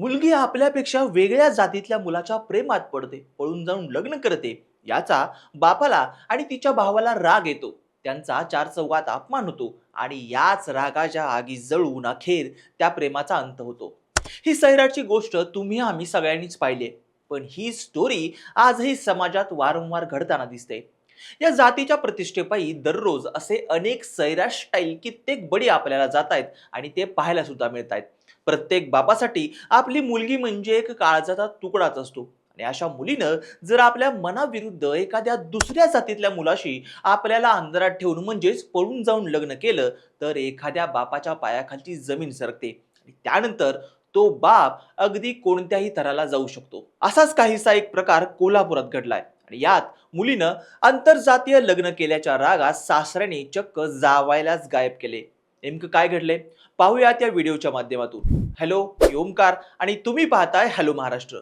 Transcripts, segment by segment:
मुलगी आपल्यापेक्षा वेगळ्या जातीतल्या मुलाच्या प्रेमात पडते पळून जाऊन लग्न करते याचा बापाला आणि तिच्या भावाला राग येतो. त्यांचा चार चौघात अपमान होतो आणि याच रागाच्या आगी जळून अखेर त्या प्रेमाचा अंत होतो. ही सैराटची गोष्ट तुम्ही आम्ही सगळ्यांनीच पाहिली पण ही स्टोरी आजही समाजात वारंवार घडताना दिसते. या जातीच्या प्रतिष्ठेपायी दररोज असे अनेक सैराश स्टाईल कित्येक बळी आपल्याला जात आहेत आणि ते पाहायला सुद्धा मिळत आहेत प्रत्येक बापासाठी आपली मुलगी म्हणजे एक काळजाचा तुकडाच असतो. आणि अशा मुलीनं जर आपल्या मनाविरुद्ध एखाद्या दुसऱ्या जातीतल्या मुलाशी आपल्याला अंधारात ठेवून म्हणजेच पळून जाऊन लग्न केलं तर एखाद्या बापाच्या पायाखालची जमीन सरकते. आणि त्यानंतर तो बाप अगदी कोणत्याही थराला जाऊ शकतो. असाच काहीसा एक प्रकार कोल्हापुरात घडलाय. आणि यात मुलीनं आंतरजातीय लग्न केल्याच्या रागात सासऱ्याने चक्क जावायलाच गायब केले. नेमकं काय घडले पाहूया त्या व्हिडिओच्या माध्यमातून. हॅलो ओमकार आणि तुम्ही पाहताय हॅलो महाराष्ट्र.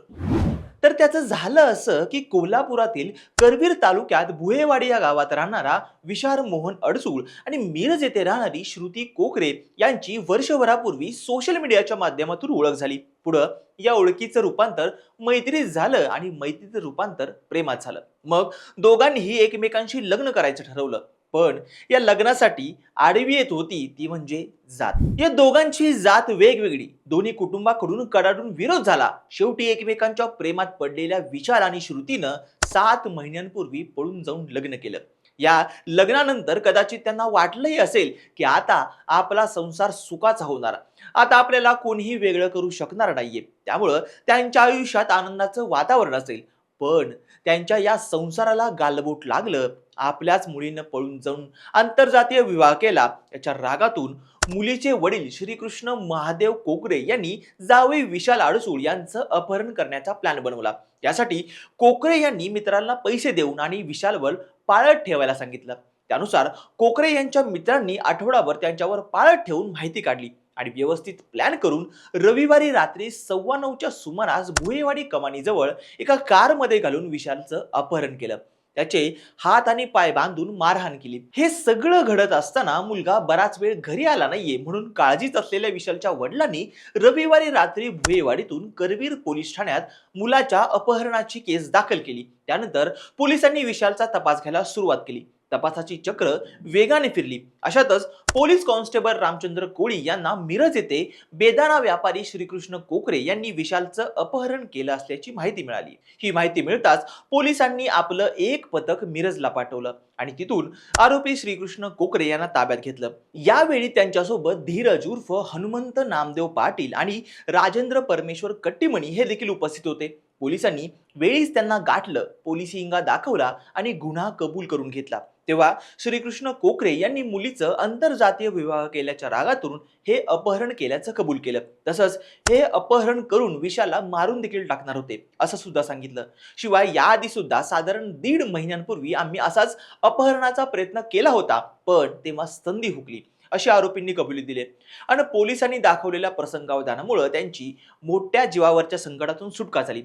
तर त्याचं झालं असं की कोल्हापुरातील करवीर तालुक्यात भुहेवाडी या गावात राहणारा विशार मोहन अडसूळ आणि मिरज येथे राहणारी श्रुती कोकरे यांची वर्षभरापूर्वी सोशल मीडियाच्या माध्यमातून ओळख झाली. पुढं या ओळखीचं रूपांतर मैत्रीत झालं आणि मैत्रीचं रूपांतर प्रेमात झालं. मग दोघांनीही एकमेकांशी लग्न करायचं ठरवलं. पण या लग्नासाठी आडवी येत होती ती म्हणजे जात. या दोघांची जात वेगवेगळी. दोन्ही कुटुंबाकडून कडाडून विरोध झाला. शेवटी एकमेकांच्या प्रेमात पडलेल्या विचार आणि श्रुतीनं सात महिन्यांपूर्वी पळून जाऊन लग्न केलं. या लग्नानंतर कदाचित त्यांना वाटलंही असेल की आता आपला संसार सुखाचा होणार. आता आपल्याला कोणीही वेगळं करू शकणार नाहीये. त्यामुळं त्यांच्या आयुष्यात आनंदाचं वातावरण असेल. पण त्यांच्या या संसाराला गालबोट लागलं आपल्याच मुलीनं पळून जाऊन आंतरजातीय विवाह केला. याच्या रागातून मुलीचे वडील श्रीकृष्ण महादेव कोकरे यांनी जावई विशाल अडसूळ यांचं अपहरण करण्याचा प्लॅन बनवला. यासाठी कोकरे यांनी मित्रांना पैसे देऊन आणि विशालवर पाळत ठेवायला सांगितलं. त्यानुसार कोकरे यांच्या मित्रांनी आठवडाभर त्यांच्यावर पाळत ठेवून माहिती काढली. आणि व्यवस्थित प्लॅन करून रविवारी रात्री सव्वा नऊच्या सुमारास भुयेवाडी कमानीजवळ एका कारमध्ये घालून विशालचं अपहरण केलं. त्याचे हात आणि पाय बांधून मारहाण केली. हे सगळं घडत असताना मुलगा बराच वेळ घरी आला नाहीये म्हणून काळजीत असलेल्या विशालच्या वडिलांनी रविवारी रात्री भुयेवाडीतून करवीर पोलीस ठाण्यात मुलाच्या अपहरणाची केस दाखल केली. त्यानंतर पोलिसांनी विशालचा तपास घ्यायला सुरुवात केली. तपासाची चक्र वेगाने फिरली. अशातच पोलीस कॉन्स्टेबल रामचंद्र कोळी यांना मिरज येथे बेदाना व्यापारी श्रीकृष्ण कोकरे यांनी विशालचं अपहरण केलं असल्याची माहिती मिळाली. ही माहिती मिळताच पोलिसांनी आपलं एक पथक मिरजला पाठवलं आणि तिथून आरोपी श्रीकृष्ण कोकरे यांना ताब्यात घेतलं. यावेळी त्यांच्यासोबत धीरज उर्फ हनुमंत नामदेव पाटील आणि राजेंद्र परमेश्वर कट्टीमणी हे देखील उपस्थित होते. पोलिसांनी वेळीच त्यांना गाठलं पोलिसिंगा दाखवला आणि गुन्हा कबूल करून घेतला. तेव्हा श्रीकृष्ण कोकरे यांनी मुलीचं आंतरजातीय विवाह केल्याच्या रागातून हे अपहरण केल्याचं कबूल केलं. तसंच हे अपहरण करून विशाला मारून देखील टाकणार होते असं सुद्धा सांगितलं. शिवाय याआधी सुद्धा साधारण दीड महिन्यांपूर्वी आम्ही असाच अपहरणाचा प्रयत्न केला होता पण तेव्हा संधी हुकली अशी आरोपींनी कबुली दिले. आणि पोलिसांनी दाखवलेल्या प्रसंगावधानामुळे त्यांची मोठ्या जीवावरच्या संकटातून सुटका झाली.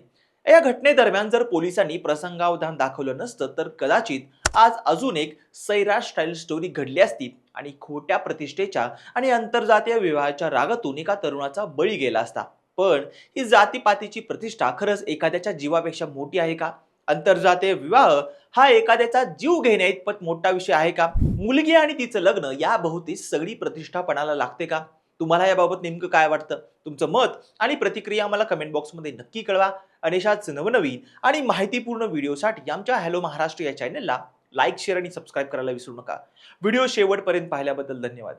या घटनेदरम्यान जर पोलिसांनी प्रसंगावधान दाखवलं नसतं तर कदाचित आज अजून एक सैरा स्टाईल स्टोरी घडली असती आणि खोट्या प्रतिष्ठेच्या आणि आंतरजातीय विवाहाच्या रागातून एका तरुणाचा बळी गेला असता. पण ही जातीपातीची प्रतिष्ठा खरंच एखाद्याच्या जीवापेक्षा मोठी आहे का? आंतरजातीय विवाह हा एखाद्याचा जीव घेण्या इतपत मोठा विषय आहे का? मुलगी आणि तिचं लग्न या भोवती सगळी प्रतिष्ठापणाला लागते का? तुम्हाला याबाबत नेमकं काय वाटतं? तुमचं मत आणि प्रतिक्रिया मला कमेंट बॉक्समध्ये नक्की कळवा. अनिशाच नवनवीन आणि माहितीपूर्ण व्हिडिओसाठी आमच्या हॅलो महाराष्ट्र या चॅनलला लाईक शेअर आणि सबस्क्राईब करायला विसरू नका. व्हिडिओ शेवटपर्यंत पाहिल्याबद्दल धन्यवाद.